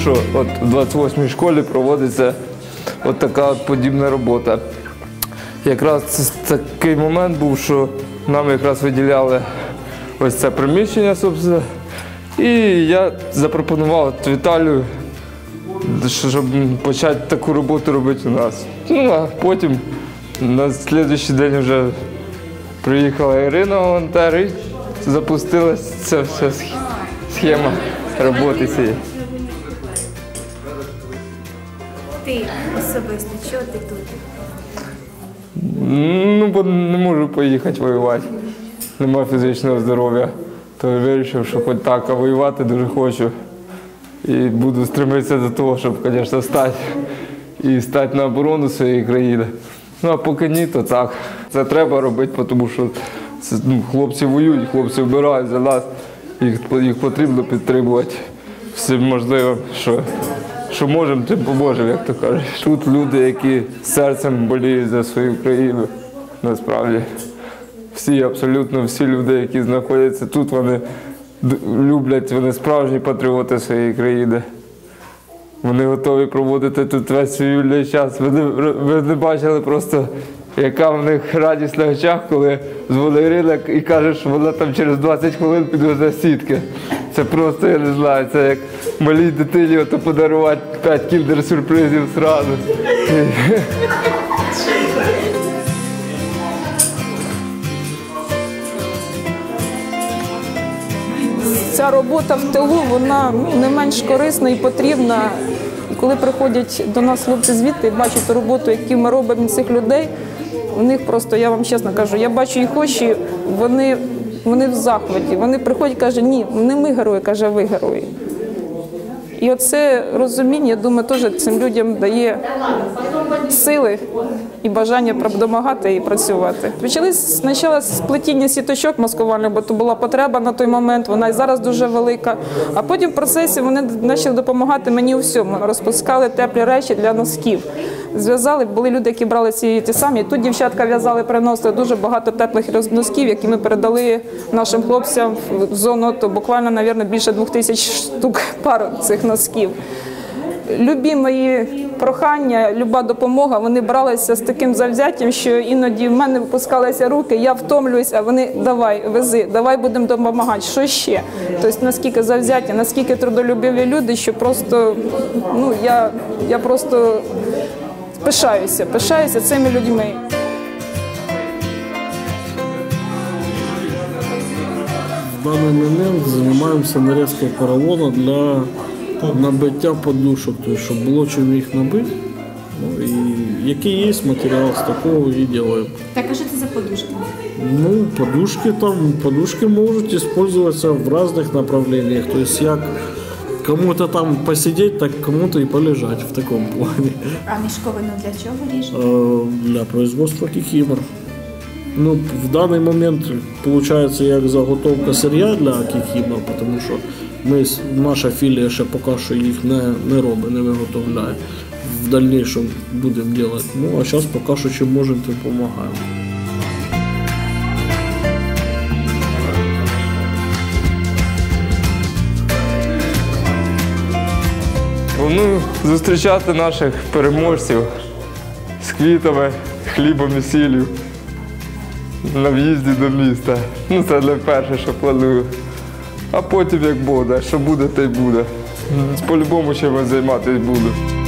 що от в 28-й школі проводиться от така от подібна робота. Якраз це такий момент був, що нам якраз виділяли ось це приміщення, собственно. І я запропонував Віталію, щоб почати таку роботу робити у нас. Ну, а потім на наступний день вже приїхала Ірина волонтер і запустилась ця вся схема роботи цієї. Ти особисто, чого ти тут? Ну, бо не можу поїхати воювати. Нема фізичного здоров'я. То я вирішив, що хоч так, а воювати дуже хочу. І буду стремитися до того, щоб, звісно, стати і стати на оборону своєї країни. Ну а поки ні, то так. Це треба робити, тому що ну, хлопці воюють, хлопці вбирають за нас. Їх, їх потрібно підтримувати всім можливим, що, що можемо, тим поможемо, як то кажуть. Тут люди, які серцем боліють за свою країну, насправді. Всі, абсолютно всі люди, які знаходяться тут, вони люблять, вони справжні патріоти своєї країни. Вони готові проводити тут весь свій вільний час. Ви не, ви не бачили просто, яка в них радість на очах, коли дзвонить і каже, що вона там через 20 хвилин підвезе сітки. Це просто, я не знаю, це як малій дитині ото подарувати 5 кіндер-сюрпризів зразу. Ця робота в тилу вона ну, не менш корисна і потрібна. Коли приходять до нас хлопці звідти і бачать роботу, яку ми робимо цих людей, у них просто, я вам чесно кажу, я бачу їх очі, вони, вони в захваті. Вони приходять і кажуть, ні, не ми герої, каже, ви герої. І оце розуміння, я думаю, теж цим людям дає сили і бажання допомагати і працювати. Почали спочатку з плетіння сіточок маскувальних, бо то була потреба на той момент, вона і зараз дуже велика. А потім в процесі вони почали допомагати мені у всьому. Розпускали теплі речі для носків. Зв'язали, були люди, які брали ці ті самі. Тут дівчатка в'язали, приносили дуже багато теплих носків, які ми передали нашим хлопцям в зону. То буквально, мабуть, більше двох тисяч штук пар цих носків. Любі мої прохання, люба допомога, вони бралися з таким завзяттям, що іноді в мене випускалися руки, я втомлююсь, а вони давай, вези, давай будемо допомагати. Що ще? Тобто наскільки завзяття, наскільки трудолюбиві люди, що просто ну я, я просто пишаюся, пишаюся цими людьми. В даний момент займаємося нарізкою поролону для набиття подушок, тобто, щоб було чим їх набити. Ну, і який є матеріал, з такого і робимо. Так, а що це за подушка? Ну, подушки там, подушки можуть использоваться в разных направлениях. То есть як кому-то там посидеть, так кому-то и полежать в таком плане. А мішковину для чого ріжете? Э, Для производства кикимор. Ну, в даний момент получается як заготовка сир'я для кікімор, тому що ми, наша філія ще поки що їх не, не робить, не виготовляє. В дальнейшем будемо робити. Ну, а зараз поки що чим можемо, тим допомагаємо. Планую зустрічати наших переможців з квітами, хлібом і сіллю на в'їзді до міста. Ну, це для перше, що планую. А потім як буде, що буде, те й буде. По-любому чимось займатися буду.